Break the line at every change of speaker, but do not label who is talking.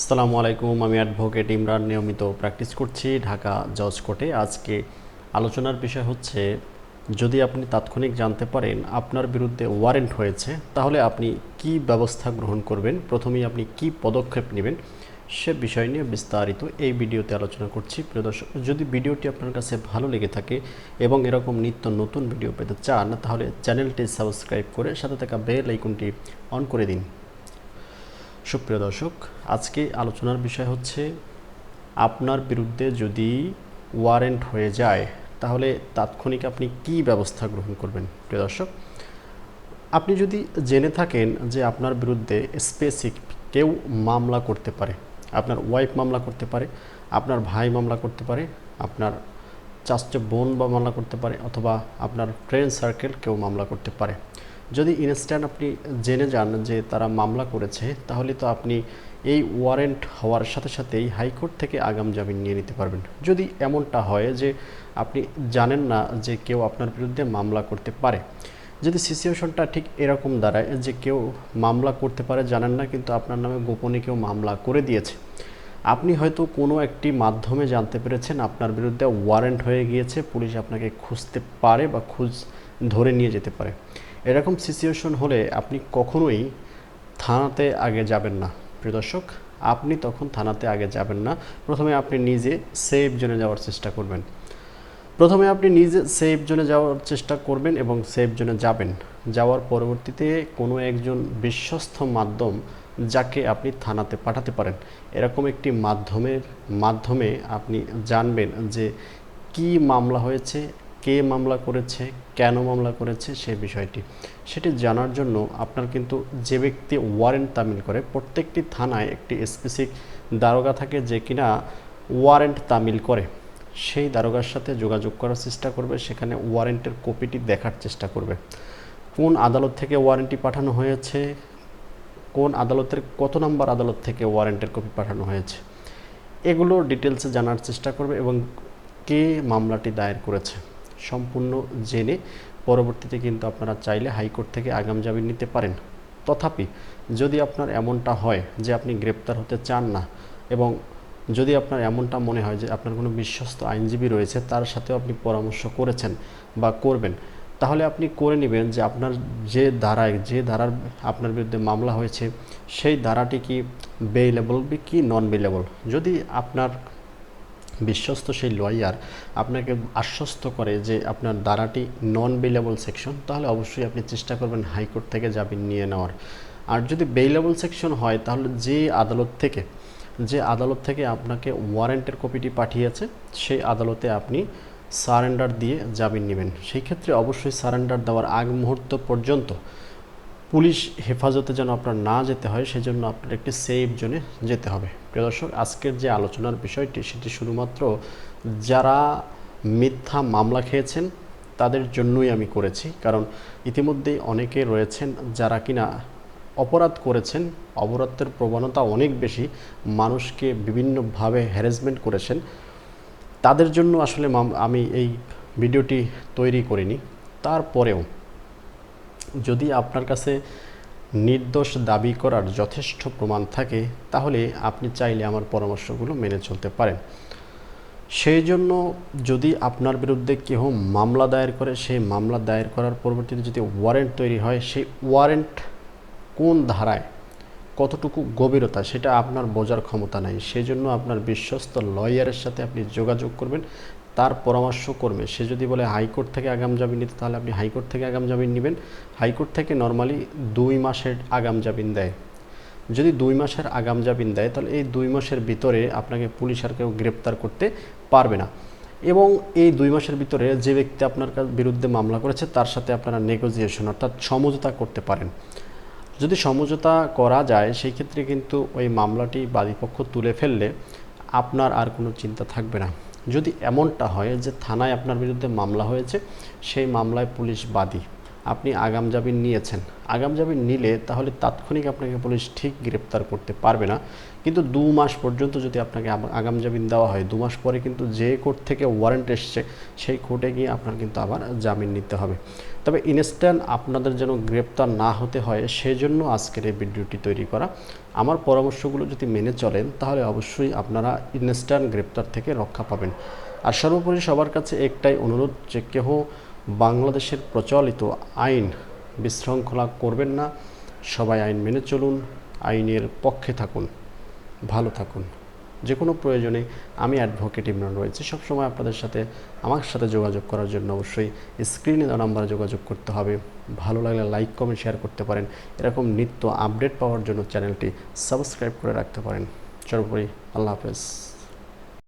আসসালামু আলাইকুম, আমি অ্যাডভোকেট ইমরান নিয়মিত প্র্যাকটিস করছি ঢাকা জজ কোর্টে। আজকে আলোচনার বিষয় হচ্ছে, যদি আপনি তাৎক্ষণিক জানতে পারেন আপনার বিরুদ্ধে ওয়ারেন্ট হয়েছে, তাহলে আপনি কি ব্যবস্থা গ্রহণ করবেন? প্রথমেই আপনি কি পদক্ষেপ নেবেন? সে বিষয় নিয়ে বিস্তারিত এই ভিডিওতে আলোচনা করছি। প্রিয় দর্শক, যদি ভিডিওটি আপনার কাছে ভালো লেগে থাকে এবং এরকম নিত্য নতুন ভিডিও পেতে চান, তাহলে চ্যানেলটি সাবস্ক্রাইব করে সাথে থাকা বেল আইকনটি অন করে দিন। সুপ্রিয় দর্শক, আজকে আলোচনার বিষয় হচ্ছে আপনার বিরুদ্ধে যদি ওয়ারেন্ট হয়ে যায়, তাহলে তাৎক্ষণিক আপনি কি ব্যবস্থা গ্রহণ করবেন? প্রিয় দর্শক, আপনি যদি জেনে থাকেন যে আপনার বিরুদ্ধে স্পেসিক কেউ মামলা করতে পারে, আপনার ওয়াইফ মামলা করতে পারে, আপনার ভাই মামলা করতে পারে, আপনার চাচা বোন বা মামলা করতে পারে, অথবা আপনার ফ্রেন্ড সার্কেল কেউ মামলা করতে পারে যদি ইনস্ট্যান্ট আপনি জেনে যান যে তারা মামলা করেছে, তাহলে তো আপনি এই ওয়ারেন্ট হওয়ার সাথে সাথেই হাইকোর্ট থেকে আগাম জামিন নিয়ে নিতে পারবেন। যদি এমনটা হয় যে আপনি জানেন না যে কেউ আপনার বিরুদ্ধে মামলা করতে পারে, যদি সিচুয়েশনটা ঠিক এরকম দাঁড়ায় যে কেউ মামলা করতে পারে, জানেন না কিন্তু আপনার নামে গোপনে কেউ মামলা করে দিয়েছে, আপনি হয়তো কোনো একটি মাধ্যমে জানতে পেরেছেন আপনার বিরুদ্ধে ওয়ারেন্ট হয়ে গিয়েছে, পুলিশ আপনাকে খুঁজতে পারে বা খুঁজ ধরে নিয়ে যেতে পারে। এরকম সিচুয়েশন হলে আপনি কখনোই থানাতে আগে যাবেন না। প্রিয় দর্শক, আপনি তখন থানাতে আগে যাবেন না। প্রথমে আপনি নিজে সেফ জোনে যাওয়ার চেষ্টা করবেন। প্রথমে আপনি নিজে সেফ জোনে যাওয়ার চেষ্টা করবেন এবং সেফ জোনে যাবেন। যাওয়ার পরবর্তীতে কোনো একজন বিশ্বস্ত মাধ্যম যাকে আপনি থানাতে পাঠাতে পারেন। এরকম একটি মাধ্যমের মাধ্যমে আপনি জানবেন যে কি মামলা হয়েছে কে মামলা করেছে, কেন মামলা করেছে সে বিষয়টি। সেটি জানার জন্য আপনার কিন্তু যে ব্যক্তি ওয়ারেন্ট তামিল করে, প্রত্যেকটি থানায় একটি স্পেসিফিক দারোগা থাকে যে কিনা ওয়ারেন্ট তামিল করে। সেই দারোগার সাথে যোগাযোগ করার চেষ্টা করবে, সেখানে ওয়ারেন্টের কপিটি দেখার চেষ্টা করবে। কোন আদালত থেকে ওয়ারেন্টি পাঠানো হয়েছে, কোন আদালতের, কত নম্বর আদালত থেকে ওয়ারেন্টের কপি পাঠানো হয়েছে, এগুলো ডিটেলসে জানার চেষ্টা করবে এবং কে মামলাটি দায়ের করেছে। সম্পূর্ণ জেনে পরবর্তীতে কিন্তু আপনারা চাইলে হাইকোর্ট থেকে আগাম জামিন নিতে পারেন। তথাপি যদি আপনার এমনটা হয় যে আপনি গ্রেপ্তার হতে চান না এবং যদি আপনার এমনটা মনে হয় যে আপনার কোনো বিশ্বস্ত আইনজীবী রয়েছে, তার সাথেও আপনি পরামর্শ করেছেন বা করবেন, তাহলে আপনি করে নেবেন যে আপনার যে ধারায়, যে ধারার আপনার বিরুদ্ধে মামলা হয়েছে, সেই ধারাটি কি বেইলেবল কি নন বেইলেবল যদি আপনার বিশ্বস্ত সেই লয়ার আপনাকে আশ্বস্ত করে যে আপনার ধারাটি নন বেইলেবল সেকশন তাহলে অবশ্যই আপনি চেষ্টা করবেন হাইকোর্ট থেকে জামিন নিয়ে নেওয়ার। আর যদি বেইলেবল সেকশন হয়, তাহলে যে আদালত থেকে, যে আদালত থেকে আপনাকে ওয়ারেন্টের কপিটি পাঠিয়েছে, সেই আদালতে আপনি সারেন্ডার দিয়ে জামিন নেবেন। সেই ক্ষেত্রে অবশ্যই সারেন্ডার দেওয়ার আগ মুহূর্ত পর্যন্ত পুলিশ হেফাজতে যেন আপনার না যেতে হয়, সেজন্য আপনার একটি সেফ জোনে যেতে হবে। প্রিয় দর্শক, আজকের যে আলোচনার বিষয়টি, সেটি শুধুমাত্র যারা মিথ্যা মামলা খেয়েছেন, তাদের জন্যই আমি করেছি। কারণ ইতিমধ্যেই অনেকে রয়েছেন যারা কিনা অপরাধ করেছেন, অপরাধের প্রবণতা অনেক বেশি, মানুষকে বিভিন্নভাবে হ্যারাসমেন্ট করেছেন। তাদের জন্য আসলে আমি এই ভিডিওটি তৈরি করিনি। তারপরেও যদি আপনার কাছে নির্দোষ দাবি করার যথেষ্ট প্রমাণ থাকে, তাহলে আপনি চাইলে আমার পরামর্শগুলো মেনে চলতে পারেন। সেই জন্য যদি আপনার বিরুদ্ধে কেউ মামলা দায়ের করে, সেই মামলা দায়ের করার পরবর্তীতে যদি ওয়ারেন্ট তৈরি হয়, সেই ওয়ারেন্ট কোন ধারায়, কতটুকু গভীরতা, সেটা আপনার বোঝার ক্ষমতা নাই। সেই জন্য আপনার বিশ্বস্ত লয়ারের সাথে আপনি যোগাযোগ করবেন। তার পরামর্শ করবে সে যদি বলে হাইকোর্ট থেকে আগাম জামিন নিতে, তাহলে আপনি হাইকোর্ট থেকে আগাম জামিন নেবেন। হাইকোর্ট থেকে নর্মালি দুই মাসের আগাম জামিন দেয়। যদি দুই মাসের আগাম জামিন দেয়, তাহলে এই দুই মাসের ভিতরে আপনাকে পুলিশ আর কেউ গ্রেপ্তার করতে পারবে না। এবং এই দুই মাসের ভিতরে যে ব্যক্তি আপনার বিরুদ্ধে মামলা করেছে, তার সাথে আপনারা নেগোজিয়েশন অর্থাৎ সমঝোতা করতে পারেন। যদি সমঝোতা করা যায়, সেই ক্ষেত্রে কিন্তু ওই মামলাটি বাদীপক্ষ তুলে ফেললে আপনার আর কোনো চিন্তা থাকবে না। যদি এমনটা হয় যে থানায় আপনার বিরুদ্ধে মামলা হয়েছে সেই মামলায় পুলিশ বাদী। আপনি আগাম জামিন নিয়েছেন। আগাম জামিন নিলে তাহলে তাৎক্ষণিক আপনাকে পুলিশ ঠিক গ্রেপ্তার করতে পারবে না। কিন্তু দু মাস পর্যন্ত যদি আপনাকে আগাম জামিন দেওয়া হয়, দু মাস পরে কিন্তু যে কোর্ট থেকে ওয়ারেন্ট এসছে, সেই কোর্টে গিয়ে আপনার কিন্তু আবার জামিন নিতে হবে। তবে ইনস্ট্যান্ট আপনাদের যেন গ্রেপ্তার না হতে হয়, সেজন্য আজকের এই ভিডিওটি তৈরি করা। আমার পরামর্শগুলো যদি মেনে চলেন, তাহলে অবশ্যই আপনারা ইনস্ট্যান্ট গ্রেপ্তার থেকে রক্ষা পাবেন। আর সর্বোপরি সবার কাছে একটাই অনুরোধ যে কেহ বাংলাদেশের প্রচলিত আইন বিশৃঙ্খলা করবেন না। সবাই আইন মেনে চলুন, আইনের পক্ষে থাকুন, ভালো থাকুন। যে কোনো প্রয়োজনে আমি অ্যাডভোকেট ইমরান রয়েছে। সবসময় আপনাদের সাথে, আমার সাথে যোগাযোগ করার জন্য অবশ্যই স্ক্রিনে দেওয়া নাম্বারে যোগাযোগ করতে হবে। ভালো লাগলে লাইক কমেন্ট শেয়ার করতে পারেন। এরকম নিত্য আপডেট পাওয়ার জন্য চ্যানেলটি সাবস্ক্রাইব করে রাখতে পারেন। সর্বোপরি আল্লাহ হাফেজ।